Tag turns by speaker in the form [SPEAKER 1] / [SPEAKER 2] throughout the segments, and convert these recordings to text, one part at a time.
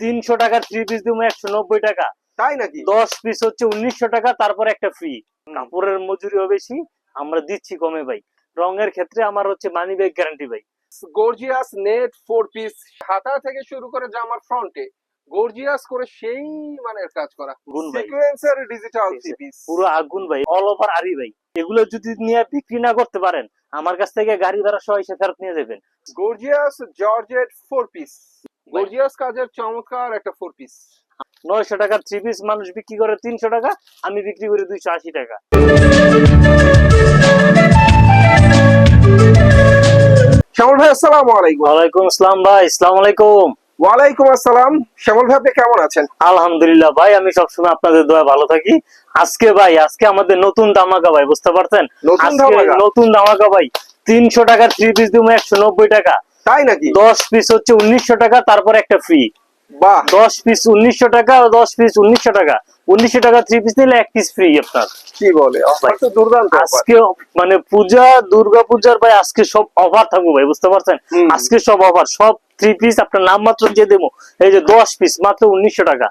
[SPEAKER 1] তিনশো টাকার three piece দিব একশো নব্বই টাকা।
[SPEAKER 2] তাই নাকি?
[SPEAKER 1] দশ পিস হচ্ছে উনিশশো টাকা তারপর একটা ফ্রি কাপড়ের মজুরিও বেশি আমরা দিচ্ছি কমে ভাই। রঙের ক্ষেত্রে আমার হচ্ছে মানি ব্যাগ গ্যারান্টি ভাই।
[SPEAKER 2] গর্জিয়াস নেট ফোর পিস হাতা থেকে শুরু করে জামার ফ্রন্টে গর্জিয়াস করে সেই মানের কাজ করা। সিকোয়েন্সের ডিজিটাল পিস
[SPEAKER 1] পুরো আগুন ভাই অল ওভার আরি ভাই। এগুলো যদি নিয়ে বিক্রি না করতে পারেন আমার কাছ থেকে গাড়ি ভাড়া সহ এসে ফেরত নিয়ে যাবেন।
[SPEAKER 2] Gorgeous georgette four piece gorgeous কাজের চমৎকার একটা ফোর পিস
[SPEAKER 1] নয়শো টাকার থ্রি পিস মানুষ বিক্রি করে তিনশো টাকা আমি বিক্রি করি দুইশো আশি টাকা।
[SPEAKER 2] শ্যামল ভাই আসসালামু আলাইকুম।
[SPEAKER 1] ওয়ালাইকুম আসসালাম ভাই আসসালাম আলাইকুম।
[SPEAKER 2] ওয়ালাইকুম আসসালাম। শ্যামল ভাই আপনি কেমন আছেন?
[SPEAKER 1] আলহামদুলিল্লাহ ভাই আমি সবসময় আপনাদের দোয়া ভালো থাকি। আজকে ভাই আজকে আমাদের নতুন দামাকা ভাই বুঝতে পারছেন?
[SPEAKER 2] নতুন ধামাকা?
[SPEAKER 1] নতুন দামাকা ভাই তিনশো টাকার থ্রি পিস দিব একশো নব্বই টাকা।
[SPEAKER 2] তাই নাকি?
[SPEAKER 1] দশ পিস হচ্ছে উনিশশো টাকা তারপর একটা ফ্রি
[SPEAKER 2] বাহ।
[SPEAKER 1] দশ পিস উনিশশো টাকা দশ পিস উনিশশো টাকা। উনিশশো টাকা থ্রি পিস নিলে এক পিস ফ্রি আপনার।
[SPEAKER 2] কি বলে? অফার তো দুর্দান্ত
[SPEAKER 1] আজকে মানে পূজা দুর্গা পূজার ভাই আজকে সব অফার থাকব ভাই বুঝতে পারছেন? আজকে সব অফার সব থ্রি পিস আপনার নাম মাত্র দিয়ে দেবো এই যে দশ পিস মাত্র উনিশশো টাকা।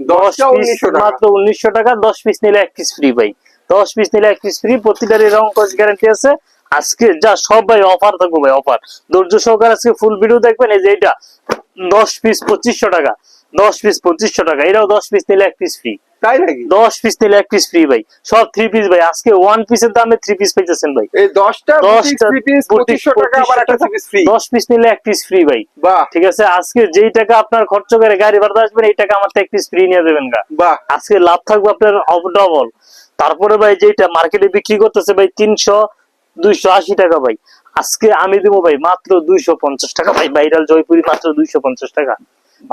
[SPEAKER 1] দশ পিস মাত্র উনিশশো টাকা দশ পিস নিলে এক পিস ফ্রি ভাই। দশ পিস নিলে এক পিস ফ্রি প্রতিটারই রং কস গ্যারান্টি আছে। আজকে যা সব ভাই অফার থাকব ভাই অফার ধৈর্য সহকারে আজকে ফুল ভিডিও দেখবেন এই যে এটা দশ পিস পঁচিশশো টাকা দশ পিস পঁচিশশো টাকা এটাও দশ পিস নিলে এক পিস ফ্রি
[SPEAKER 2] তাই নাকি?
[SPEAKER 1] দশ পিস নিলে এক পিস ফ্রি ভাই সব থ্রি পিস ভাই আজকে ওয়ান পিসের দামে থ্রি পিস পেয়েছেন ভাই।
[SPEAKER 2] দশটা
[SPEAKER 1] দশটা
[SPEAKER 2] থ্রি পিস পঁচিশশো টাকা আবার একটা থ্রি পিস ফ্রি
[SPEAKER 1] দশ পিস নিলে এক পিস ফ্রি ভাই।
[SPEAKER 2] বাহ।
[SPEAKER 1] ঠিক আছে আজকে যেই টাকা আপনার খরচ করে গাড়ি ভাড়া আসবেন এই টাকা আমার এক পিস ফ্রি নিয়ে দেবেন গা। আজকে লাভ থাকবে আপনার ডবল তারপরে ভাই যেটা মার্কেটে বিক্রি করতেছে ভাই তিনশো দুইশো আশি টাকা ভাই। আজকে আমি দেবো ভাই মাত্র দুইশো পঞ্চাশ টাকা। ভাই ভাইরাল জয়পুরি মাত্র দুইশো পঞ্চাশ টাকা।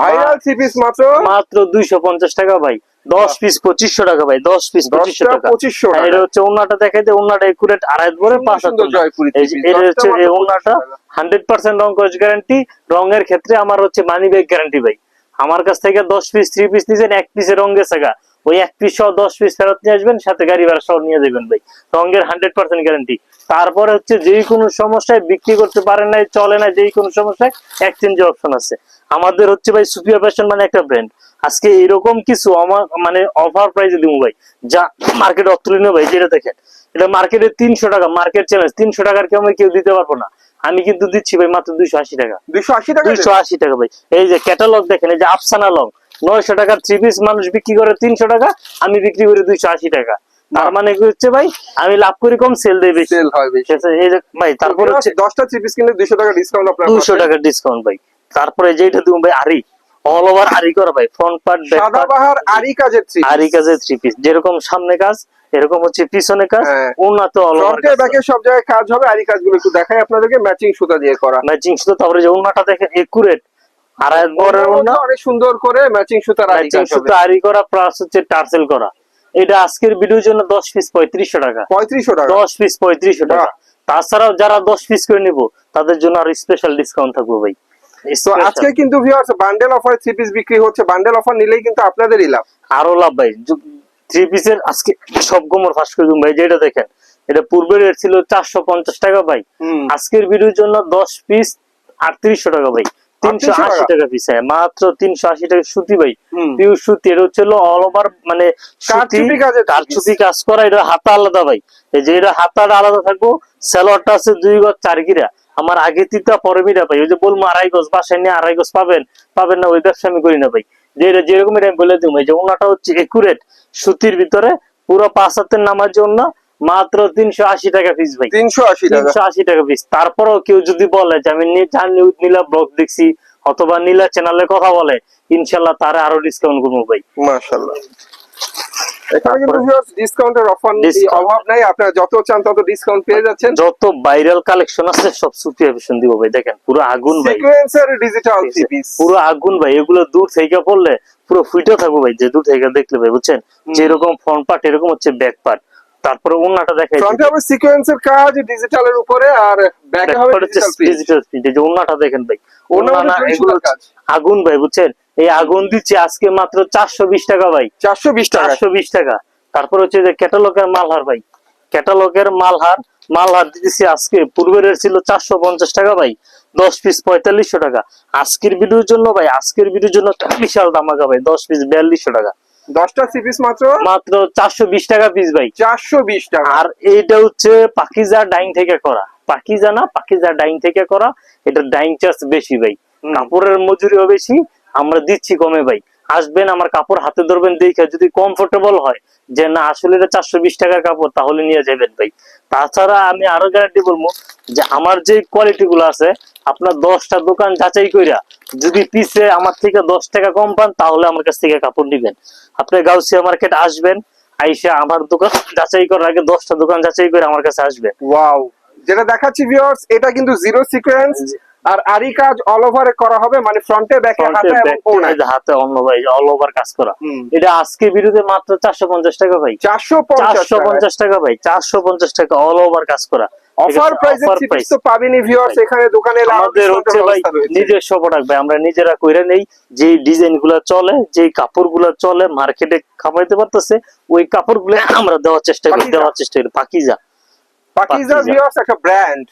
[SPEAKER 2] ভাইরাল থ্রি পিস মাত্র?
[SPEAKER 1] মাত্র দুইশো পঞ্চাশ টাকা ভাই। দশ পিস পঁচিশশো টাকা ভাই দশ পিস পঁচিশশো টাকা।
[SPEAKER 2] পঁচিশশো
[SPEAKER 1] এটা হচ্ছে ওনাটা দেখাই দেয় ওনাটা একুরেট আড়াই ভরে পাঁচ এটা হচ্ছে এই
[SPEAKER 2] 25
[SPEAKER 1] ওনাটা। হান্ড্রেড পার্সেন্ট রং কস গ্যারান্টি রঙের ক্ষেত্রে আমার হচ্ছে মানি ব্যাগ গ্যারান্টি ভাই। আমার কাছ থেকে দশ পিস থ্রি পিস নিয়েছেন এক পিসের রং গেছে গা। ওই এক পিস সহ দশ পিস ফেরত নিয়ে আসবেন সাথে গাড়ি ভাড়া সহ নিয়ে যাবেন ভাই। রঙের হান্ড্রেড পার্সেন্ট গ্যারান্টি তারপরে হচ্ছে যে কোনো সমস্যায় বিক্রি করতে পারেন নাই চলে না যে কোনো সমস্যায় এক্সচেঞ্জের অপশন আছে। আমাদের হচ্ছে ভাই সুপিয়া ফ্যাশন মানে একটা ব্র্যান্ড আজকে এরকম কিছু আমার মানে অফার প্রাইসে দিব ভাই। যা মার্কেট অতুলনীয় ভাই যেটা দেখেন এটা মার্কেটে তিনশো টাকা মার্কেট চ্যালেঞ্জ তিনশো টাকার কেউ কেউ দিতে পারব না? আমি কিন্তু দিচ্ছি ভাই মাত্র দুইশো আশি টাকা।
[SPEAKER 2] দুইশো আশি টাকা
[SPEAKER 1] দুইশো আশি টাকা ভাই। এই যে ক্যাটালগ দেখেন এই যে আফসানা লং নয়শো টাকার থ্রি পিস মানুষ বিক্রি করে তিনশো টাকা আমি বিক্রি করি দুইশো আশি টাকা। তার মানে কি হচ্ছে ভাই আমি লাভ করি কম সেল দেই বেশি।
[SPEAKER 2] সেল হয় বেশি।
[SPEAKER 1] এই যে ভাই তারপর হচ্ছে
[SPEAKER 2] দশটা থ্রি পিস কিনলে দুইশো টাকা ডিসকাউন্ট আপনার
[SPEAKER 1] দুশো টাকার ডিসকাউন্ট ভাই। তারপরে যেটা দিব ভাই আরি। অল ওভার আরি করা ভাই ফ্রন্ট পার্ট ব্যাক পার্ট
[SPEAKER 2] সাদাবাহার আরি কাজের থ্রি
[SPEAKER 1] আরি কাজের থ্রি পিস যেরকম সামনে কাজ এরকম হচ্ছে পিছনে কাজ
[SPEAKER 2] হ্যাঁ।
[SPEAKER 1] উন্নত অল ওভার
[SPEAKER 2] ফ্রন্টে ব্যাকে সব জায়গায় কাজ হবে আরি কাজগুলো একটু দেখাই আপনাদেরকে ম্যাচিং সুতা দিয়ে করা।
[SPEAKER 1] ম্যাচিং শুধু তারপরে যে উন্নাটা দেখেন একুরেট আড়াই বরের
[SPEAKER 2] অনেক সুন্দর করে ম্যাচিং আরি
[SPEAKER 1] ম্যাচিং শুধু আরি করা প্লাস হচ্ছে টার্সেল করা। এটা আজকের ভিডিওর জন্য দশ পিস পঁয়ত্রিশশো টাকা।
[SPEAKER 2] পঁয়ত্রিশশো টাকা?
[SPEAKER 1] দশ পিস পঁয়ত্রিশশো টাকা।
[SPEAKER 2] বাহ।
[SPEAKER 1] তাছাড়াও যারা দশ পিস করে নিব তাদের জন্য আর স্পেশাল ডিসকাউন্ট থাকবে ভাই।
[SPEAKER 2] তো আজকে কিন্তু viewers bundle offer three piece বিক্রি হচ্ছে। বান্ডেল অফার নিলেই কিন্তু আপনাদেরই লাভ।
[SPEAKER 1] আরও লাভ ভাই। থ্রি পিসের আজকে সব গোমর ফার্স্ট করে দিন ভাই যেটা দেখেন এটা পূর্বের রেট ছিল চারশো পঞ্চাশ টাকা ভাই। আজকের ভিডিওর জন্য দশ পিস আটত্রিশশো টাকা ভাই। তিনশো আশি
[SPEAKER 2] টাকা?
[SPEAKER 1] টাকা পিস হ্যাঁ মাত্র তিনশো আশি টাকা সুতি ভাই
[SPEAKER 2] হুম।
[SPEAKER 1] সুতি এটা হচ্ছে অল ওভার মানে
[SPEAKER 2] কারচুপি কাজের piece।
[SPEAKER 1] কারচুপি কাজ করা এটা হাতা আলাদা ভাই এই যে এটা হাতাটা আলাদা থাকব স্যালোয়ারটা আছে দুই গজ চার গিরা আমার আগে তিতা পরে মিরা ভাই ওই যে বলব আড়াই গজ বাসায় নিয়ে আড়াই গজ পাবেন পাবেন না ওই ব্যবসা আমি করি না ভাই যে এটা যেরকম এটা আমি বলে দিব যে ওনাটা হচ্ছে একুরেট সুতির ভিতরে পুরো পাঁচ হাতের নামার জন্য মাত্র তিনশো আশি টাকা পিস ভাই।
[SPEAKER 2] তিনশো আশি
[SPEAKER 1] তিনশো আশি টাকা পিস তারপরেও কেউ যদি বলে যে আমি নীলা ব্লগ দেখছি অথবা নীলা চ্যানেলে কথা বলে ইনশাল্লাহ তারা আরও ডিসকাউন্ট করব ভাই।
[SPEAKER 2] ডিসকাউন্টের অফার অভাব নাই আপনারা যত চান তত ডিসকাউন্ট পেয়ে যাচ্ছেন।
[SPEAKER 1] যত ভাইরাল কালেকশন আছে সব দিব ভাই। দেখেন পুরো আগুন ভাই।
[SPEAKER 2] সিকোয়েন্সের ডিজিটাল পিস
[SPEAKER 1] পুরো আগুন ভাই। এগুলো দূর থেকে পড়লে পুরো থাকব ভাই। যে দূর থেকে দেখলে ভাই বুঝছেন? যেরকম ফ্রন্ট পার্ট এরকম হচ্ছে ব্যাক পার্ট তারপরে ওনাটা দেখাই
[SPEAKER 2] ফ্রন্টে হবে সিকোয়েন্সের কাজ ডিজিটালের উপরে আর ব্যাকে হবে ডিজিটাল প্রিন্ট
[SPEAKER 1] যে ওনাটা দেখেন ভাই।
[SPEAKER 2] ওনার
[SPEAKER 1] ওনা না এগুলো আগুন ভাই বুঝছেন? এই আগুন দিচ্ছে আজকে মাত্র চারশো বিশ টাকা ভাই।
[SPEAKER 2] চারশো বিশ টাকা।
[SPEAKER 1] চারশো বিশ টাকা। তারপর হচ্ছে যে ক্যাটালগের মালহার ভাই। ক্যাটালগের মালহার মাল হাত দিতেছি আজকে পূর্বের ছিল চারশো পঞ্চাশ টাকা ভাই। দশ পিস পঁয়তাল্লিশশো টাকা। আজকের ভিডিওর জন্য ভাই আজকের ভিডিওর জন্য বিশাল দামাকা ভাই দশ পিস বিয়াল্লিশশো টাকা।
[SPEAKER 2] দশটা সি পিস মাত্র?
[SPEAKER 1] মাত্র চারশো বিশ টাকা পিস ভাই।
[SPEAKER 2] চারশো বিশ টাকা।
[SPEAKER 1] আর এইটা হচ্ছে পাকিজা ডাইং থেকে করা। পাকিজা না পাকিজা ডাইং থেকে করা। এটা ডাইং চার্জ বেশি ভাই। কাপড়ের মজুরিও বেশি। আমরা দিচ্ছি কমে ভাই। আসবেন আমার কাপড় হাতে ধরবেন দেখে যদি কমফোর্টেবল হয় যে না আসলে এটা চারশো বিশ টাকার কাপড় তাহলে নিয়ে যাবেন ভাই। তাছাড়া আমি আরও গ্যারান্টি বলব যে আমার যে কোয়ালিটি গুলো আছে আপনার দশটা দোকান যাচাই কইরা যদি পিছে আমার থেকে দশ টাকা কম পান তাহলে আমার কাছ থেকে কাপড় নিবেন। আপনি গাউসিয়া মার্কেট আসবেন আইসা আমার দোকান যাচাই করার আগে দশটা দোকান যাচাই করে আমার কাছে আসবেন।
[SPEAKER 2] ওয়াও যেটা দেখাচ্ছি ভিউয়ার্স এটা কিন্তু জিরো সিকোয়েন্স আর আরি কাজ অল ওভারে করা হবে মানে ফ্রন্টে ব্যাকে হাতে এবং কোণায়
[SPEAKER 1] হাতে অন্য ভাই অল ওভার কাজ করা। এটা আজকে বিরুদ্ধে মাত্র চারশো পঞ্চাশ টাকা ভাই।
[SPEAKER 2] চারশো পঞ্চাশ
[SPEAKER 1] চারশো পঞ্চাশ টাকা ভাই চারশো পঞ্চাশ টাকা অল ওভার কাজ করা।
[SPEAKER 2] অফার প্রাইসে তো পাবেনই ভিউয়ার্স এখানে দোকানে
[SPEAKER 1] আমাদের হচ্ছে ভাই। নিজস্ব প্রোডাক্ট ভাই আমরা নিজেরা কইরা নেই। যে ডিজাইনগুলা চলে যে কাপড়গুলা চলে মার্কেটে খামাইতে পারতেছে ওই কাপড়গুলো আমরা দেওয়ার চেষ্টা করি দেওয়ার চেষ্টা করি পাকিজা।
[SPEAKER 2] পাকিজা
[SPEAKER 1] পাকিজা।
[SPEAKER 2] ভিউয়ার্স একটা ব্র্যান্ড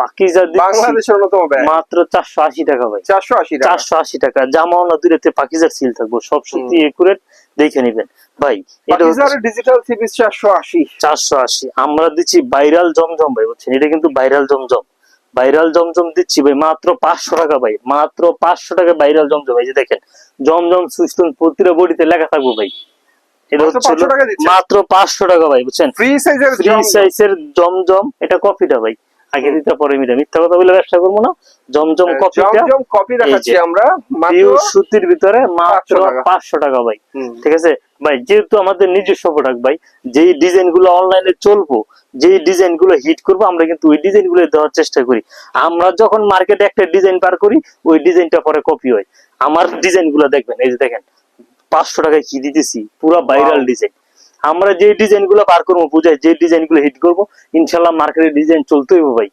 [SPEAKER 1] পাকিজা
[SPEAKER 2] বাংলাদেশের অন্যতম
[SPEAKER 1] মাত্র চারশো আশি টাকা ভাই।
[SPEAKER 2] চারশো আশি
[SPEAKER 1] চারশো আশি টাকা। জামাও না দূরেতে পাকিজার সিল থাকব। সব সত্যি একুরেট দেখে নিবেন। ভাই এটা
[SPEAKER 2] ডিজিটাল থ্রি চারশো আশি।
[SPEAKER 1] চারশো আশি। আমরা দিচ্ছি ভাইরাল জমজম ভাই বুঝছেন? এটা কিন্তু ভাইরাল জমজম। ভাইরাল জমজম দিচ্ছি ভাই মাত্র পাঁচশো টাকা ভাই। মাত্র পাঁচশো টাকা ভাইরাল জমজম ভাই যে দেখেন। জমজম সুইস্টন প্রতিটা বডিতে লেখা থাকব ভাই। এটা
[SPEAKER 2] মাত্র
[SPEAKER 1] হচ্ছে
[SPEAKER 2] 500 টাকা দিচ্ছেন?
[SPEAKER 1] মাত্র পাঁচশো টাকা ভাই বুঝছেন?
[SPEAKER 2] ফ্রি সাইজের
[SPEAKER 1] ফ্রি সাইজের জমজম। এটা কপিটা ভাই। আগে দিতে পরে মিটা মিথ্যা কথা বলে ব্যবসা করব না। জমজম কপিটা
[SPEAKER 2] জমজম কপি দেখাচ্ছি আমরা মাত্র
[SPEAKER 1] সুতির ভিতরে মাত্র
[SPEAKER 2] 500 টাকা।
[SPEAKER 1] পাঁচশো টাকা ভাই। ঠিক আছে? ভাই যেহেতু আমাদের নিজস্ব প্রোডাক্ট ভাই যেই ডিজাইনগুলো অনলাইনে চলবো যেই ডিজাইনগুলো হিট করব আমরা কিন্তু ওই ডিজাইনগুলো দেওয়ার চেষ্টা করি। আমরা যখন মার্কেটে একটা ডিজাইন পার করি ওই ডিজাইনটা পরে কপি হয়। আমার ডিজাইনগুলো দেখবেন এই যে দেখেন পাঁচশো টাকায় কি দিতেছি? পুরো ভাইরাল ডিজাইন আমরা যে ডিজাইনগুলো বার করব পূজায় যে ডিজাইনগুলো হিট করব ইনশাল্লাহ মার্কেটে ডিজাইন চলতে হইব ভাই।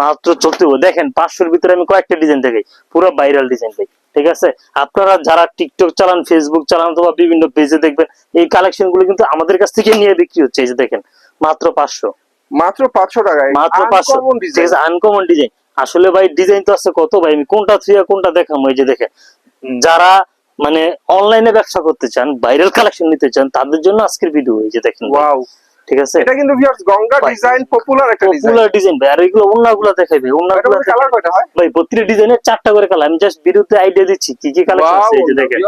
[SPEAKER 1] মাত্র চলতে হবে দেখেন পাঁচশোর ভিতরে আমি কয়েকটা ডিজাইন দেখাই পুরো ভাইরাল ডিজাইন ভাই ঠিক আছে? আপনারা যারা টিকটক চালান ফেসবুক চালান অথবা বিভিন্ন পেজে দেখবেন এই কালেকশনগুলো কিন্তু আমাদের কাছ থেকে নিয়ে বিক্রি হচ্ছে এই যে দেখেন মাত্র পাঁচশো।
[SPEAKER 2] মাত্র পাঁচশো টাকায়।
[SPEAKER 1] মাত্র পাঁচশো।
[SPEAKER 2] Uncommon
[SPEAKER 1] ঠিক আছে আনকমন ডিজাইন আসলে ভাই ডিজাইন তো আছে কত ভাই? আমি কোনটা থুয়া কোনটা দেখাম এই যে দেখেন যারা মানে অনলাইনে ব্যবসা করতে চান ভাইরাল কালেকশন নিতে চান তাদের জন্য আজকের ভিডিও এই যে দেখেন।
[SPEAKER 2] ওয়াও
[SPEAKER 1] ঠিক আছে?
[SPEAKER 2] এটা কিন্তু ভিউয়ার্স গঙ্গা ডিজাইন পপুলার একটা ডিজাইন
[SPEAKER 1] পপুলার ডিজাইন ভাই। আর এগুলো অন্যগুলো দেখাই ভাই অন্যগুলো
[SPEAKER 2] কালার কয়টা হয়?
[SPEAKER 1] ভাই প্রতিটা ডিজাইনের চারটা করে কালার আমি জাস্ট ভিডিওতে আইডিয়া দিচ্ছি কি কি কালেকশন আছে এই যে দেখেন।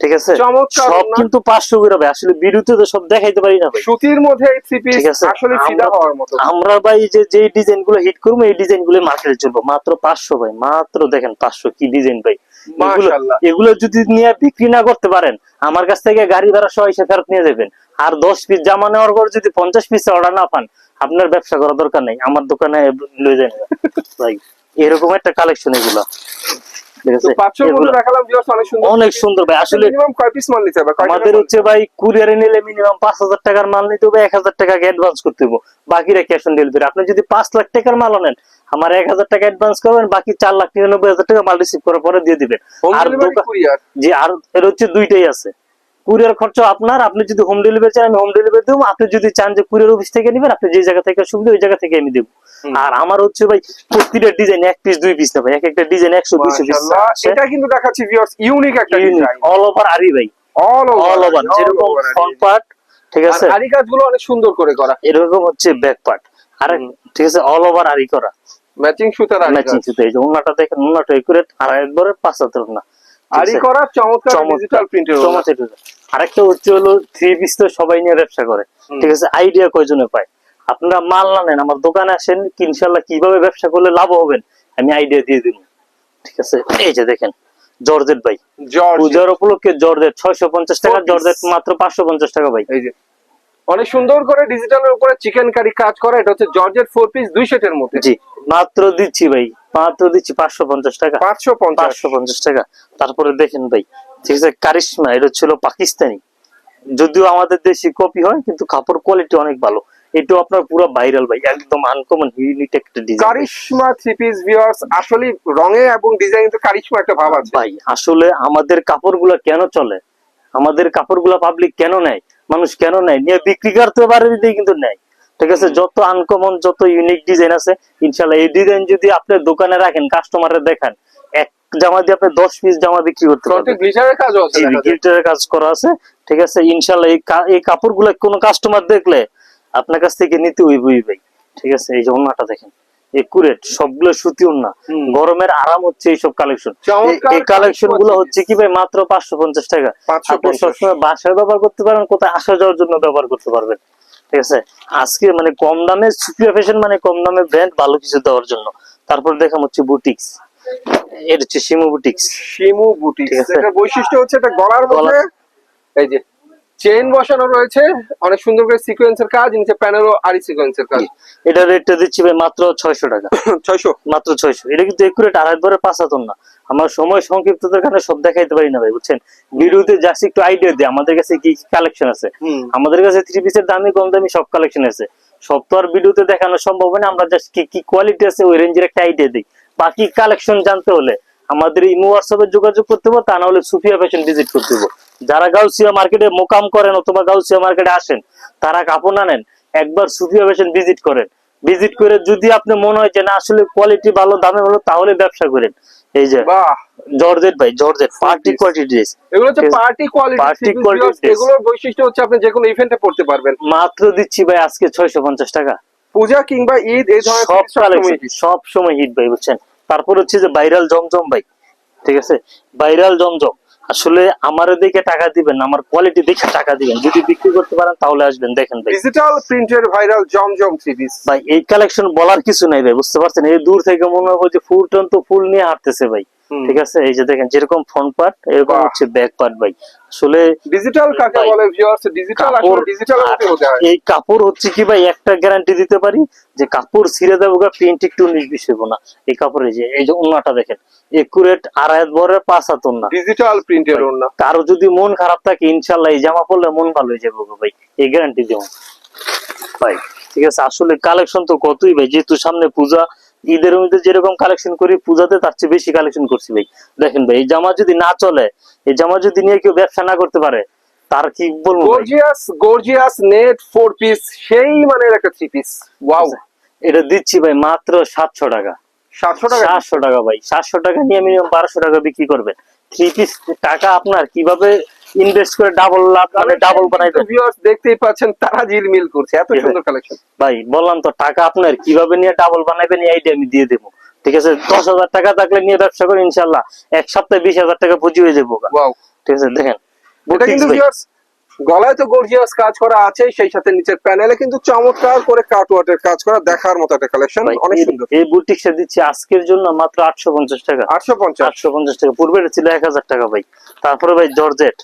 [SPEAKER 1] ঠিক আছে? সব কিন্তু পাঁচশো করে ভাই। আসলে ভিডিওতে তো সব দেখাইতে পারি না ভাই।
[SPEAKER 2] সুতির মধ্যে এই থ্রি পিস আসলে ফিদা
[SPEAKER 1] আমরা-
[SPEAKER 2] হওয়ার মতো।
[SPEAKER 1] আমরা ভাই যে যে ডিজাইনগুলো হিট করব এই ডিজাইনগুলো মার্কেটে চলবো। মাত্র পাঁচশো ভাই। মাত্র দেখেন পাঁচশো। কি ডিজাইন ভাই? এগুলো। যদি নিয়ে বিক্রি না করতে পারেন আমার কাছ থেকে গাড়ি ভাড়া সহ এসে ফেরত নিয়ে যাবেন। আর দশ পিস জামা নেওয়ার পর যদি পঞ্চাশ পিস অর্ডার না পান আপনার ব্যবসা করার দরকার নেই। আমার দোকানে লয়ে যান। ভাই এরকম একটা কালেকশন এগুলো। ঠিক
[SPEAKER 2] তো
[SPEAKER 1] আছে
[SPEAKER 2] পাঁচশোর মধ্যে
[SPEAKER 1] এগুলো
[SPEAKER 2] দেখালাম ভিউয়ার্স অনেক সুন্দর।
[SPEAKER 1] ভাই। আসলে
[SPEAKER 2] মিনিমাম কয় পিস মাল নিতে হবে? কয়
[SPEAKER 1] আমাদের হচ্ছে ভাই কুরিয়ারে নিলে মিনিমাম পাঁচ হাজার টাকার মাল নিতে হবে এক হাজার টাকা অ্যাডভান্স করতে হবে। বাকিরা ক্যাশ অন ডেলিভারি আপনি যদি পাঁচ লাখ টাকার মাল আনেন আমার এক হাজার টাকা অ্যাডভান্স করবেন বাকি চার লাখ নিরানব্বই হাজার টাকা মাল রিসিভ করার পরে দিয়ে দিবেন। আর যে আর এর হচ্ছে দুইটাই আছে। কুরিয়ার খরচ আপনার আপনি যদি হোম ডেলিভারি চান আমি হোম ডেলিভারি দেবো। আপনি যদি চান যে কুরিয়ার অফিস থেকে নেবেন আপনি যে জায়গা থেকে সুবিধা ওই জায়গা থেকে আমি দেবো। আর আমার হচ্ছে ভাই প্রতিটা ডিজাইন এক পিস দুই পিস না ভাই এক একটা ডিজাইন একশো দুইশো পিস
[SPEAKER 2] এটা কিন্তু দেখাচ্ছি ভিউয়ার্স ইউনিক একটা ডিজাইন
[SPEAKER 1] অল ওভার আরি ভাই।
[SPEAKER 2] অল
[SPEAKER 1] অল ওভার যেরকম ফ্রন্ট পার্ট ঠিক আছে?
[SPEAKER 2] আরি কাজগুলো অনেক সুন্দর করে করা।
[SPEAKER 1] এরকম হচ্ছে ব্যাক পার্ট আর ঠিক আছে? অল ওভার আরি করা।
[SPEAKER 2] ম্যাচিং সুতার
[SPEAKER 1] ম্যাচিং সুতো এই যে ওনাটা দেখেন ওনাটা একুরেট আর একবারে পাঁচ হাতের ওনা।
[SPEAKER 2] আরি করা চমৎকার ডিজিটাল প্রিন্টের
[SPEAKER 1] আরেকটা হচ্ছে হলো থ্রি পিস তো সবাই নিয়ে ব্যবসা করে। ঠিক আছে? আইডিয়া কয়জনে পায়? আপনারা মাল না নেন আমার দোকানে আসেন কি ইনশাল্লাহ কীভাবে ব্যবসা করলে লাভ হবেন আমি আইডিয়া দিয়ে দিব। ঠিক আছে? এই যে দেখেন জর্জেট ভাই। পূজার উপলক্ষে জর্জেট ছয়শো পঞ্চাশ টাকা জর্জেট মাত্র পাঁচশো পঞ্চাশ টাকা ভাই।
[SPEAKER 2] এই যে। অনেক সুন্দর করে ডিজিটালের উপরে চিকেন কারি কাজ করা এটা হচ্ছে জর্জেট ফোর পিস দুই সেটের মধ্যে।
[SPEAKER 1] জি মাত্র দিচ্ছি ভাই মাত্র দিচ্ছি পাঁচশো পঞ্চাশ টাকা।
[SPEAKER 2] পাঁচশো
[SPEAKER 1] পাঁচশো পঞ্চাশ টাকা। তারপরে দেখেন ভাই ঠিক আছে কারিশমা এটা ছিল পাকিস্তানি। যদিও আমাদের দেশি কপি হয় কিন্তু কাপড় কোয়ালিটি অনেক ভালো। এটাও আপনার পুরো ভাইরাল ভাই একদম আনকমন ইউনিক একটা design
[SPEAKER 2] Karishma three piece viewers আসলে রঙে এবং ডিজাইন তো কারিশমা একটা ভাব আছে।
[SPEAKER 1] ভাই আসলে আমাদের কাপড়গুলো কেন চলে? আমাদের কাপড়গুলো পাবলিক কেন নেয়? মানুষ কেন নেয়? নিয়ে বিক্রি করতে পারে দিতেই কিন্তু নেয়। ঠিক আছে? যত আনকমন যত ইউনিক ডিজাইন আছে ইনশাল্লাহ এই ডিজাইন যদি আপনি দোকানে রাখেন কাস্টমারের দেখান এক জামা দিয়ে আপনি দশ পিস জামা বিক্রি করতে পারবেন।
[SPEAKER 2] গ্লিটারের।
[SPEAKER 1] গিল্টারের কাজ করা আছে। ঠিক আছে? ইনশাল্লাহ এই কাপড়গুলা কোনো কাস্টমার দেখলে আপনার কাছ থেকে নিতে হইবই ভাই। ঠিক আছে? এই যে ওন্নাটা দেখেন। একুরেট সবগুলো সুতি
[SPEAKER 2] হুম।
[SPEAKER 1] গরমের আরাম হচ্ছে এইসব কালেকশন এই
[SPEAKER 2] কালেকশনগুলো
[SPEAKER 1] হচ্ছে কি ভাই মাত্র পাঁচশো পঞ্চাশ টাকা।
[SPEAKER 2] 550
[SPEAKER 1] আপনি সবসময় বাসায় ব্যবহার করতে পারেন কোথায় আসা যাওয়ার জন্য ব্যবহার করতে পারবেন। ঠিক আছে? আজকে মানে কম দামে সুপিয়া ফ্যাশন মানে কম দামে ব্র্যান্ড ভালো কিছু দেওয়ার জন্য। তারপর দেখাম হচ্ছে বুটিক্স এটা হচ্ছে শিমু বুটিক্স
[SPEAKER 2] শিমু বুটিক
[SPEAKER 1] ঠিক আছে।
[SPEAKER 2] এটা বৈশিষ্ট্য হচ্ছে এটা গলার মধ্যে
[SPEAKER 1] গলা-
[SPEAKER 2] এই যে চেইন বসানো রয়েছে। অনেক সুন্দর করে সিকোয়েন্সের কাজ নিচে প্যানেলও আরি সিকোয়েন্সের কাজ।
[SPEAKER 1] এটা রেটটা দিচ্ছি ভাই মাত্র ছয়শো টাকা।
[SPEAKER 2] ছয়শো?
[SPEAKER 1] মাত্র ছয়শো। এটা কিন্তু একুরেট আড়াই ধরে পাঁচ হাতন না। আমার সময় সংক্ষিপ্ততার কারণে সব দেখাইতে পারি না ভাই বুঝছেন? ভিডিওতে জাস্ট একটু আইডিয়া দিই আমাদের কাছে কি কালেকশন আছে? আমাদের কাছে থ্রি পিসের দামি কম দামি সব কালেকশন আছে। সব তো আর ভিডিওতে দেখানো সম্ভব না আমরা জাস্ট কি কি কোয়ালিটি আছে ওই রেঞ্জের একটা আইডিয়া দিই। বাকি কালেকশন জানতে হলে আমাদের ইমো হোয়াটসঅ্যাপে যোগাযোগ করতে হবে তা না হলে সুফিয়া ফ্যাশন ভিজিট করতে হবে। যারা গাউসিয়া মার্কেটে মোকাম করেন অথবা গাউসিয়া মার্কেটে আসেন তারা কাপড় আনেন একবার সুফিয়া ফ্যাশন ভিজিট করেন। ভিজিট করে যদি আপনি মনে হয় যে না আসলে কোয়ালিটি ভালো দামে ভালো তাহলে ব্যবসা করেন। এই যে জর্জেট ভাই জর্জেট পার্টি কোয়ালিটি ড্রেস
[SPEAKER 2] এগুলো হচ্ছে পার্টি কোয়ালিটি
[SPEAKER 1] quality dress।
[SPEAKER 2] এগুলোর বৈশিষ্ট্য হচ্ছে আপনি যে কোনো ইভেন্টে পড়তে পারবেন।
[SPEAKER 1] মাত্র দিচ্ছি ভাই আজকে ছয়শো পঞ্চাশ টাকা।
[SPEAKER 2] পূজা কিংবা ঈদ এই ধরনের
[SPEAKER 1] সব সব সময় হিট ভাই বুঝছেন? তারপর হচ্ছে যে ভাইরাল জমজম ভাই ঠিক আছে? ভাইরাল জমজম। আসলে আমার দিকে টাকা দিবেন আমার কোয়ালিটি দেখে টাকা দিবেন। যদি বিক্রি করতে পারেন তাহলে আসবেন দেখেন ভাই।
[SPEAKER 2] ডিজিটাল প্রিন্টের ভাইরাল জমজম সিরিজ
[SPEAKER 1] ভাই এই কালেকশন বলার কিছু নাই ভাই বুঝতে পারছেন? এই দূর থেকে মনে হয় যে ফুল টন তো ফুল নিয়ে হাঁটতেছে ভাই। ঠিক আছে? এই যে দেখেন যেরকম ফ্রন্ট পার্ট এরকম। হচ্ছে ব্যাক পার্ট ভাই। আসলে
[SPEAKER 2] ডিজিটাল কাকে বলে ভিউয়ার্স ডিজিটাল আসলে মধ্যে হতে হয়
[SPEAKER 1] এই কাপড় হচ্ছে কি ভাই একটা গ্যারান্টি দিতে পারি যে কাপড় ছিঁড়ে দেবো গা প্রিন্ট একটু উনিশ বিশ না। এই কাপড়ে যে এই যে ওনাটা দেখেন একুরেট আড়াই বরের পাঁচ হাত ওন্না
[SPEAKER 2] ডিজিটাল প্রিন্টের ওড়না
[SPEAKER 1] কারও যদি মন খারাপ থাকে ইনশাল্লাহ এই জামা পরলে মন ভালো হয়ে যাবে ভাই। এই গ্যারান্টি দেবো। ভাই ঠিক আছে? আসলে কালেকশন তো কতই ভাই যেহেতু সামনে পূজা ঈদের মধ্যে যেরকম কালেকশন করি পূজাতে তার চেয়ে বেশি কালেকশন করছি ভাই। দেখেন ভাই এই জামা যদি না চলে এই জামা যদি নিয়ে কেউ ব্যবসা না করতে পারে তার কি বলব
[SPEAKER 2] gorgeous gorgeous net four piece সেই মানের একটা থ্রি পিস ওয়াও
[SPEAKER 1] এটা দিচ্ছি ভাই মাত্র সাতশো টাকা।
[SPEAKER 2] সাতশো টাকা?
[SPEAKER 1] সাতশো টাকা ভাই সাতশো টাকা নিয়ে মিনিমাম বারোশো টাকা বিক্রি করবেন থ্রি পিস টাকা আপনার কীভাবে ইনভেস্ট করে ডাবল লাভ মানে ডাবল বানাইবেন
[SPEAKER 2] ভিউয়ার্স দেখতেই পাচ্ছেন তারা ঝিলমিল করছে। এত সুন্দর কালেকশন
[SPEAKER 1] ভাই বললাম তো টাকা আপনার কীভাবে নিয়ে ডাবল বানাইবেন এই আইডিয়া আমি দিয়ে দেবো। ঠিক আছে? দশ হাজার টাকা থাকলে নিয়ে ব্যবসা করে ইনশাল্লাহ এক সপ্তাহে বিশ হাজার টাকা পুঁজি হয়ে যাব। ঠিক আছে? দেখেন।
[SPEAKER 2] কিন্তু ভিউয়ার্স গলায় তো গর্জিয়াস কাজ করা আছে সেই সাথে নিচের প্যানেলে কিন্তু চমৎকার করে কাটওয়ার্টের কাজ করা দেখার মতো একটা কালেকশন অনেক সুন্দর।
[SPEAKER 1] এই বুটিক্সটা দিচ্ছি আজকের জন্য মাত্র আটশো পঞ্চাশ টাকা।
[SPEAKER 2] আটশো পঞ্চাশ।
[SPEAKER 1] আটশো পঞ্চাশ টাকা। পূর্বে ছিল এক হাজার টাকা ভাই। তারপরে ভাই জর্জেট।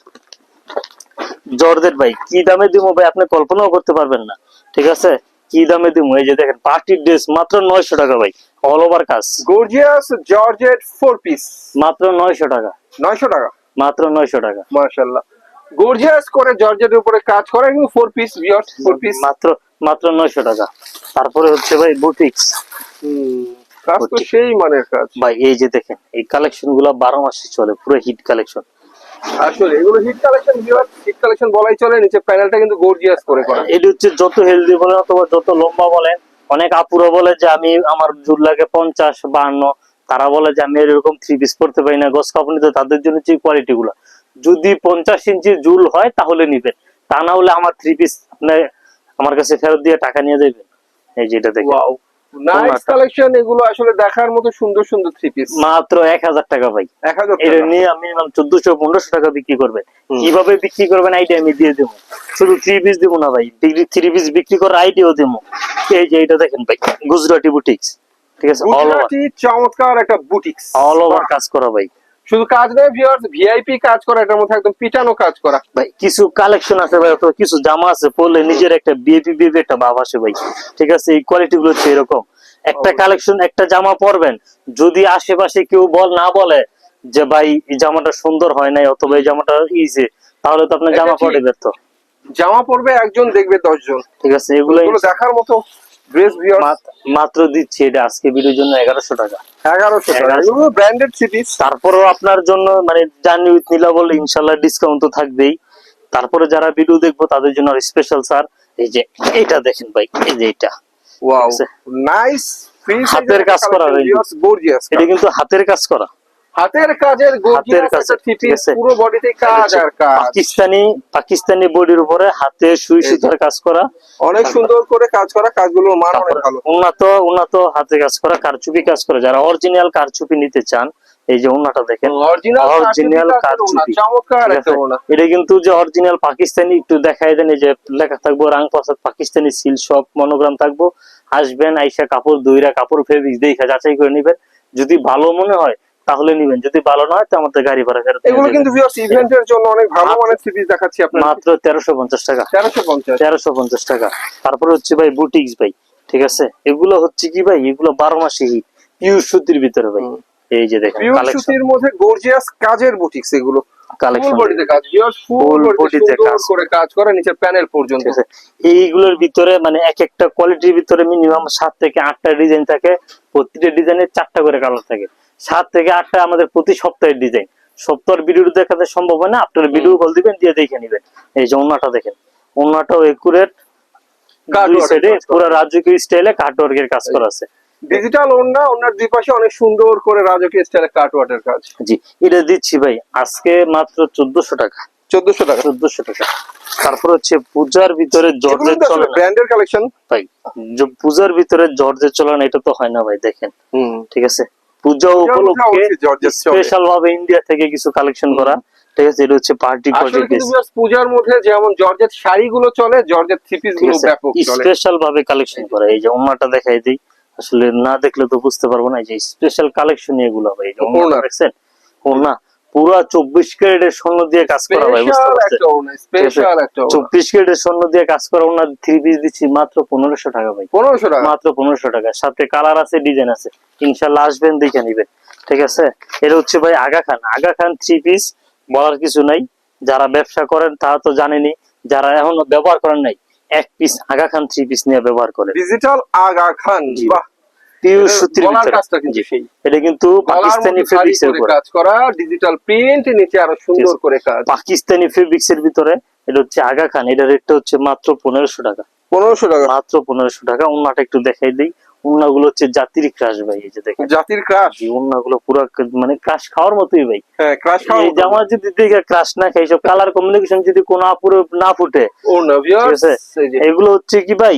[SPEAKER 1] জর্জেট ভাই কি দামে দিব ভাই আপনি কল্পনাও করতে পারবেন না। ঠিক আছে? কি দামে দিব এই যে দেখেন পার্টির ড্রেস মাত্র নয়শো টাকা ভাই অল ওভার কাজ।
[SPEAKER 2] গর্জিয়াস জর্জেট ফোর পিস
[SPEAKER 1] মাত্র নয়শো টাকা।
[SPEAKER 2] নয়শো টাকা।
[SPEAKER 1] মাত্র নয়শো টাকা।
[SPEAKER 2] মাশাআল্লাহ। গর্জিয়াস করে জর্জেটের উপরে কাজ করা কিন্তু ফোর পিস ফোর পিস
[SPEAKER 1] মাত্র মাত্র নয়শো টাকা। তারপরে হচ্ছে ভাই বুটিক্স
[SPEAKER 2] কাজ তো সেই মানের কাজ।
[SPEAKER 1] ভাই এই যে দেখেন এই কালেকশনগুলা বারো মাসে চলে পুরো হিট কালেকশন
[SPEAKER 2] আসলে এগুলো hit collection viewers hit collection বলাই চলে নিচে প্যানেলটা কিন্তু গর্জিয়াস করে করা।
[SPEAKER 1] এটি হচ্ছে যত হেলদি বলেন অথবা যত লম্বা বলেন অনেক আপুরা বলে যে আমি আমার জুল লাগে পঞ্চাশ বাহান্ন। তারা বলে যে আমি এরকম থ্রি পিস পড়তে পারি না গস কাপড় নিতে তাদের জন্য হচ্ছে কোয়ালিটি গুলো যদি পঞ্চাশ ইঞ্চি জুল হয় তাহলে নিবেন। তা না হলে আমার থ্রি পিস আপনি আমার কাছে ফেরত দিয়ে টাকা নিয়ে দেবেন এই যেটা
[SPEAKER 2] নাইস কালেকশন এগুলো আসলে দেখার মতো সুন্দর সুন্দর থ্রি পিস
[SPEAKER 1] মাত্র এক হাজার টাকা ভাই। এটা নিয়ে আমি চোদ্দশো পনেরোশো টাকা বিক্রি করবেন। কীভাবে বিক্রি করবেন আইডিয়া আমি দিয়ে দেবো। শুধু থ্রি পিস দেবো না ভাই। থ্রি পিস বিক্রি করার আইডিয়াও দেবো। এই যে এটা দেখেন ভাই গুজরাটি বুটিক্স ঠিক আছে
[SPEAKER 2] গুজরাটি চমৎকার একটা বুটিক্স
[SPEAKER 1] অল ওভার কাজ করা ভাই।
[SPEAKER 2] শুধু কাজ নয় ভিউয়ার্স ভিআইপি কাজ করা এটার মধ্যে একদম পিটানো কাজ করা।
[SPEAKER 1] ভাই কিছু কালেকশন আছে ভাই অথবা কিছু জামা আছে পরলে নিজের একটা বিএপি বিএপি একটা ভাব আসে ভাই। ঠিক আছে এই কোয়ালিটি গুলো হচ্ছে এরকম। একটা কালেকশন একটা জামা পরবেন যদি আশেপাশে কেউ বল না বলে যে ভাই এই জামাটা সুন্দর হয় নাই অথবা এই জামাটা ইজি তাহলে তো আপনার জামা। পরে ব্যর্থ।
[SPEAKER 2] জামা পরবে একজন দেখবে দশজন।
[SPEAKER 1] ঠিক আছে এগুলো
[SPEAKER 2] দেখার মতো ড্রেস
[SPEAKER 1] মাত্র দিচ্ছি এটা আজকে ভিডিওর জন্য এগারোশো টাকা।
[SPEAKER 2] এগারোশো টাকা। ব্র্যান্ডেড সিটিস
[SPEAKER 1] তারপরেও আপনার জন্য মানে জার্নি উইথ নীলা ইনশাল্লাহ ডিসকাউন্ট তো থাকবেই। তারপরে যারা ভিডিও দেখব তাদের জন্য স্পেশাল স্যার এই যে এটা দেখেন ভাই এই যে এটা
[SPEAKER 2] ওয়াও নাইস
[SPEAKER 1] হাতের কাজ করা এটা কিন্তু হাতের কাজ করা।
[SPEAKER 2] হাতের কাজের থ্রি
[SPEAKER 1] আছে।
[SPEAKER 2] পুরো বডিতে কাজ আর কাজ।
[SPEAKER 1] পাকিস্তানি পাকিস্তানি বডির উপরে হাতে সুই সুতার কাজ করা।
[SPEAKER 2] অনেক সুন্দর করে কাজ করা কাজগুলোর মান অনেক ভালো।
[SPEAKER 1] উন্নত উন্নত হাতে কাজ করা কারচুপি কাজ করা। যারা অরিজিনাল কারচুপি নিতে চান এই যে উন্নাটা দেখেন
[SPEAKER 2] অরিজিনাল কারচুপি
[SPEAKER 1] এটা কিন্তু যে অরিজিনাল পাকিস্তানি একটু দেখাই দেন এই যে লেখা থাকব রাং প্রসাদ পাকিস্তানি সিল সব মনোগ্রাম থাকব। আসবেন আইসা কাপড় দুইরা কাপড় ফেব্রিক দেখা যাচাই করে নিবেন। যদি ভালো মনে হয় তাহলে নিবেন। যদি ভালো না হয় তো আমাদের গাড়ি ভাড়া ফেরত
[SPEAKER 2] এগুলো কিন্তু ভিউয়ার্স ইভেন্টের জন্য অনেক ভালো মানের থ্রি দেখাচ্ছি আপনার
[SPEAKER 1] মাত্র তেরোশো পঞ্চাশ টাকা।
[SPEAKER 2] তেরোশো পঞ্চাশ।
[SPEAKER 1] তেরোশো পঞ্চাশ টাকা। তারপর হচ্ছে ভাই বুটিক্স ভাই ঠিক আছে? এগুলো হচ্ছে কি ভাই? এগুলো বারো মাসে হিট পিউর সুতির ভিতরে ভাই। এই যে দেখেন
[SPEAKER 2] পিওর
[SPEAKER 1] কালেকশন
[SPEAKER 2] সুতির মধ্যে গর্জিয়াস কাজের বুটিক্স এগুলো।
[SPEAKER 1] কালেকশন ফুল
[SPEAKER 2] বডিতে কাজ। ভিউয়ার্স ফুল বডিতে
[SPEAKER 1] কাজ।
[SPEAKER 2] করে কাজ করে নিচের প্যানেল পর্যন্ত।
[SPEAKER 1] আছে। এইগুলোর ভিতরে মানে এক একটা কোয়ালিটির ভিতরে মিনিমাম সাত থেকে আটটা ডিজাইন থাকে। প্রতিটা ডিজাইনের চারটা করে কালার থাকে। সাত থেকে আটটা আমাদের প্রতি সপ্তাহের ডিজাইন সপ্তাহের ভিডিও দেখাতে সম্ভব হয় না আপনার ভিডিও কল দিবেন দিয়ে দেখে নিবেন। এই যে ওনাটা দেখেন ওনাটাও একুরেট দুই সাইডে পুরো রাজকীয় স্টাইলে কাটওয়ার্কের কাজ করা আছে।
[SPEAKER 2] ডিজিটাল ওন্না ওনার দুই পাশে অনেক সুন্দর করে রাজকীয় স্টাইলে কাট কাজ।
[SPEAKER 1] জি এটা দিচ্ছি ভাই আজকে মাত্র চোদ্দশো টাকা।
[SPEAKER 2] চোদ্দশো টাকা?
[SPEAKER 1] চোদ্দশো টাকা। তারপর হচ্ছে পূজার ভিতরে জর্জের
[SPEAKER 2] ব্র্যান্ডের কালেকশন
[SPEAKER 1] ভাই পূজার ভিতরে জর্জের চলে এটা তো হয় না ভাই দেখেন।
[SPEAKER 2] হুম।
[SPEAKER 1] ঠিক আছে? পূজা উপলক্ষে। স্পেশাল ভাবে ইন্ডিয়া থেকে কিছু কালেকশন করা। ঠিক আছে এটা হচ্ছে পার্টি
[SPEAKER 2] পূজার মধ্যে যেমন জর্জেট শাড়িগুলো চলে জর্জেট থ্রি পিসগুলো ব্যাপক চলে।
[SPEAKER 1] স্পেশাল ভাবে কালেকশন করা। এই যে ওন্নাটা দেখাই দিই আসলে না দেখলে তো বুঝতে পারব না এই যে স্পেশাল কালেকশন এগুলো ভাই দেখছেন? ওন্না পুরা চব্বিশ ক্যারেটের স্বর্ণ দিয়ে কাজ করা ভাই বুঝতে পারছেন? চব্বিশ ক্যারেটের স্বর্ণ দিয়ে কাজ করা ওনার থ্রি পিস দিচ্ছি মাত্র পনেরোশো টাকা ভাই।
[SPEAKER 2] পনেরোশো টাকা?
[SPEAKER 1] মাত্র পনেরোশো টাকা। সাথে কালার আছে ডিজাইন আছে। ইনশাল্লাহ আসবেন দেখে নিবেন। ঠিক আছে? এটা হচ্ছে ভাই আগা খান। আগা খান থ্রি পিস বলার কিছু নাই। যারা ব্যবসা করেন তারা তো জানেনি যারা এখনও ব্যবহার করেন নাই এক piece Aga Khan three piece নিয়ে ব্যবহার করে
[SPEAKER 2] ডিজিটাল আগা খান বাহ!
[SPEAKER 1] পিওর সুতির ভিতরে
[SPEAKER 2] কাজটা কিন্তু সেই।
[SPEAKER 1] এটা কিন্তু পাকিস্তানি ফেব্রিক্স এর
[SPEAKER 2] করে কাজ করা ডিজিটাল প্রিন্ট নিচে আরও সুন্দর করে কাজ।
[SPEAKER 1] পাকিস্তানি ফেব্রিক্স এর ভিতরে এটা হচ্ছে আগা খান এটা রেটটা হচ্ছে মাত্র পনেরোশো টাকা।
[SPEAKER 2] পনেরোশো টাকা।
[SPEAKER 1] মাত্র পনেরোশো টাকা। অন্যটা একটু দেখাই দিই। উন্নাগুলো হচ্ছে জাতির ক্রাশ ভাই এই যে দেখেন।
[SPEAKER 2] জাতির ক্রাশ
[SPEAKER 1] এই উন্নাগুলো পুরো মানে ক্রাশ খাওয়ার মতোই ভাই।
[SPEAKER 2] হ্যাঁ ক্রাশ খাওয়া
[SPEAKER 1] এই জামা যদি দেখে ক্রাশ না খাই সব কালার কমিউনিকেশন যদি কোনো আপুরে না ফুটে এগুলো হচ্ছে কি ভাই?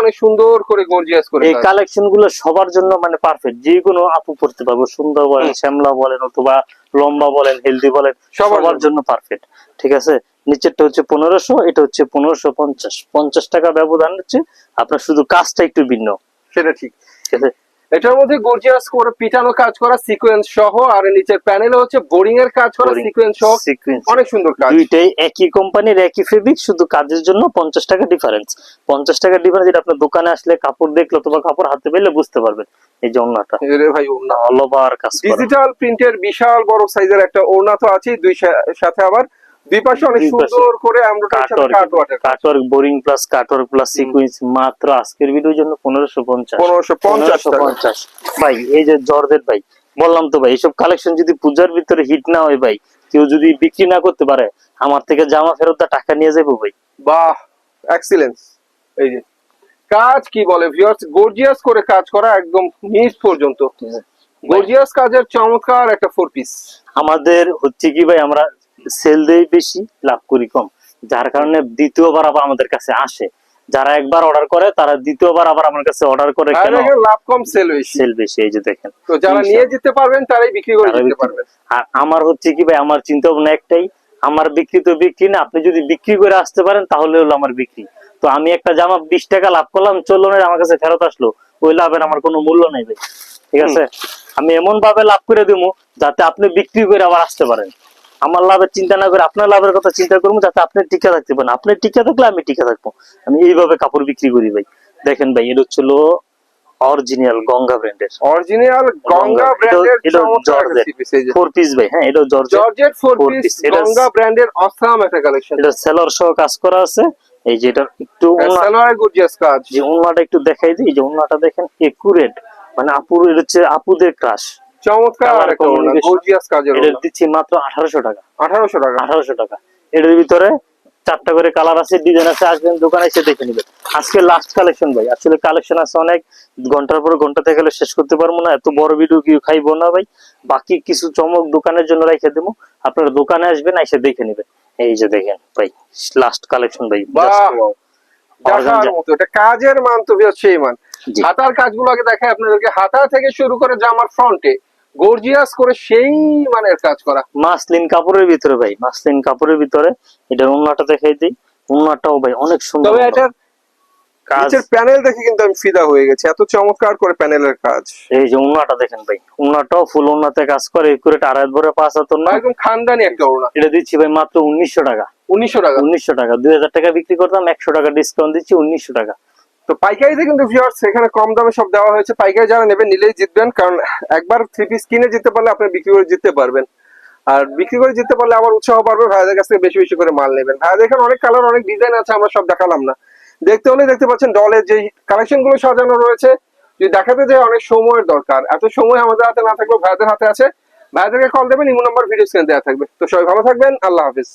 [SPEAKER 2] অনেক সুন্দর করে গর্জিয়াস করে
[SPEAKER 1] এই কালেকশনগুলো সবার জন্য মানে পারফেক্ট যে কোনো আপু পড়তে পারব সুন্দর বলেন শ্যামলা বলেন অথবা লম্বা বলেন হেলদি বলেন
[SPEAKER 2] সবার
[SPEAKER 1] সবার জন্য। পারফেক্ট ঠিক আছে? নিচেরটা হচ্ছে পনেরোশো এটা হচ্ছে পনেরোশো পঞ্চাশ। পঞ্চাশ টাকা ব্যবধান হচ্ছে আপনার শুধু কাজটা একটু ভিন্ন।
[SPEAKER 2] সেটা ঠিক। এটার মধ্যে গর্জিয়াস করে পিটানো কাজ করা সিকোয়েন্স সহ আর নিচের প্যানেলে হচ্ছে বোরিং এর কাজ করা সিকোয়েন্স সহ অনেক সুন্দর কাজ।
[SPEAKER 1] দুইটাই একই কোম্পানির একই ফেব্রিক শুধু কাজের জন্য পঞ্চাশ টাকা ডিফারেন্স পঞ্চাশ টাকা ডিফারেন্স এটা আপনার দোকানে আসলে কাপড় দেখলে অথবা কাপড় হাতে পেলে বুঝতে পারবেন এই যে অন্যটা
[SPEAKER 2] এরে ভাই ওড়না।
[SPEAKER 1] অল ওভার কাজ করা।
[SPEAKER 2] ডিজিটাল প্রিন্টের বিশাল বড় সাইজের একটা ওড়না তো আছে দুই সাথে আবার দুই পাশে অনেক সুন্দর করে এমব্রয়ডারি সাথে cut water
[SPEAKER 1] cutwork boring plus cutwork plus sequence মাত্র আজকের ভিডিওর জন্য পনেরোশো পঞ্চাশ।
[SPEAKER 2] পনেরোশো পঞ্চাশ টাকা।
[SPEAKER 1] পঞ্চাশ। ভাই এই যে জর্জেট ভাই বললাম তো ভাই কালেকশন যদি পূজার ভিতরে হিট না হয় ভাই কেউ যদি বিক্রি না করতে পারে আমার থেকে জামা ফেরত টাকা নিয়ে যাব ভাই।
[SPEAKER 2] বাহ এক্সিলেন্স এই যে কাজ কি বলে ভিউয়ার্স গর্জিয়াস করে কাজ করা একদম নিচ পর্যন্ত। গর্জিয়াস কাজের চমৎকার একটা ফোর পিস
[SPEAKER 1] আমাদের হচ্ছে কি ভাই আমরা সেল দেই বেশি লাভ করি কম। যার কারণে দ্বিতীয়বার আবার আমাদের কাছে আসে। যারা একবার অর্ডার করে তারা দ্বিতীয়বার আবার আমার কাছে অর্ডার করে কেন?
[SPEAKER 2] লাভ কম সেল বেশি।
[SPEAKER 1] সেল বেশি এই যে দেখেন।
[SPEAKER 2] তো যারা নিয়ে যেতে পারবেন তারাই বিক্রি করে দিতে পারবেন।
[SPEAKER 1] আর আমার হচ্ছে কি ভাই আমার চিন্তা ভাবনা একটাই আমার বিক্রি তো বিক্রি না আপনি যদি বিক্রি করে আসতে পারেন তাহলে হলো আমার বিক্রি। তো আমি একটা জামা বিশ টাকা লাভ করলাম চলল না আমার কাছে ফেরত আসলো ওই লাভের আমার কোনো মূল্য নেই ভাই। ঠিক আছে? আমি এমন ভাবে লাভ করে দেবো যাতে আপনি বিক্রি করে আবার আসতে পারেন। আমার লাভের চিন্তা না করে আপনার লাভের কথা চিন্তা করব যাতে আপনি টিকা থাকতে পারেন। আপনি টিকা থাকলে আমি টিকা থাকব। আমি এইভাবে কাপড় বিক্রি করি ভাই। দেখেন ভাই এটা হচ্ছিল অরিজিনাল গঙ্গা ব্র্যান্ডের
[SPEAKER 2] অরিজিনাল গঙ্গা ব্র্যান্ডের
[SPEAKER 1] এটা জর্জেট ফোর পিস ভাই হ্যাঁ এটা george
[SPEAKER 2] georgette four piece Ganga ব্র্যান্ডের অসাম একটা কালেকশন
[SPEAKER 1] এটা সেলর সহ কাজ করা আছে। এই যে এটা একটু ওড়না-
[SPEAKER 2] সালোয়ার গর্জিয়াস কাজ।
[SPEAKER 1] যে ওড়নাটা একটু দেখাই দিই যে ওড়নাটা দেখেন একুরেট মানে আপুর এটা হচ্ছে আপুদের ক্রাশ
[SPEAKER 2] চমৎকার
[SPEAKER 1] Colour
[SPEAKER 2] একটা
[SPEAKER 1] combination।
[SPEAKER 2] গর্জিয়াস কাজের
[SPEAKER 1] এটা দিচ্ছি মাত্র আঠারোশো টাকা।
[SPEAKER 2] আঠারোশো টাকা।
[SPEAKER 1] আঠারোশো টাকা। এটার ভিতরে চারটা করে কালার আছে ডিজাইন আছে আসবেন দোকানে এসে দেখে নেবেন। আজকে লাস্ট কালেকশন ভাই। আসলে কালেকশন আছে অনেক। ঘণ্টার পর ঘণ্টা থেকে গেলে শেষ করতে পারব না। এত বড় ভিডিও কি খাইবো না ভাই। বাকি কিছু চমক দোকানের জন্য রেখে দেবো। আপনারা দোকানে আসবেন এসে দেখে নেবেন। এই যে দেখেন ভাই লাস্ট কালেকশন ভাই।
[SPEAKER 2] এটা কাজের মান তো সেই মান। হাতার কাজগুলো আগে দেখাই। আপনাদেরকে হাতা থেকে শুরু করে জামার ফ্রন্টে গর্জিয়াস করে সেই মানের কাজ করা।
[SPEAKER 1] মাসলিন কাপড়ের ভিতরে ভাই মাসলিন কাপড়ের ভিতরে। এটা উন্নাটা দেখাই দিই। উন্নাটাও ভাই অনেক সুন্দর
[SPEAKER 2] তবে। এটার নিচের প্যানেল দেখে কিন্তু আমি ফিদা হয়ে গেছি। এত চমৎকার করে প্যানেলের কাজ।
[SPEAKER 1] এই যে উন্নাটা দেখেন ভাই উন্নাটাও ফুল উন্নাতে কাজ করে। একুরেট আড়াই ভরে পাঁচ হাতর না
[SPEAKER 2] একদম খানদানি একটা ওড়না।
[SPEAKER 1] এটা দিচ্ছি ভাই মাত্র উনিশশো টাকা।
[SPEAKER 2] উনিশশো টাকা।
[SPEAKER 1] উনিশশো টাকা। দুই হাজার টাকা বিক্রি করতাম একশো টাকা ডিসকাউন্ট দিচ্ছি উনিশশো টাকা।
[SPEAKER 2] তো পাইকারিতে কিন্তু ভিউয়ার্স এখানে কম দামে সব দেওয়া হয়েছে। পাইকারি যারা নেবেন, নিলেই জিতবেন, কারণ একবার থ্রি পিস কিনে জিততে পারলে আপনি বিক্রি করে জিততে পারবেন। আর বিক্রি করে জিততে পারলে আবার উৎসাহ পারবে ভাইয়াদের কাছ থেকে বেশি বেশি করে মাল নেবেন। ভাইয়াদের এখানে অনেক কালার অনেক ডিজাইন আছে, আমরা সব দেখালাম না। দেখতে হলে দেখতে পাচ্ছেন ডলের যে কালেকশনগুলো সাজানো রয়েছে, যদি দেখাতে যায় অনেক সময়ের দরকার। এত সময় আমাদের হাতে না থাকলেও ভাইয়াদের হাতে আছে। ভাইয়াদেরকে কল দেবেন ইমো নাম্বার ভিডিও স্ক্রিনে দেওয়া থাকবে। তো সবাই ভালো থাকবেন, আল্লাহ হাফিজ।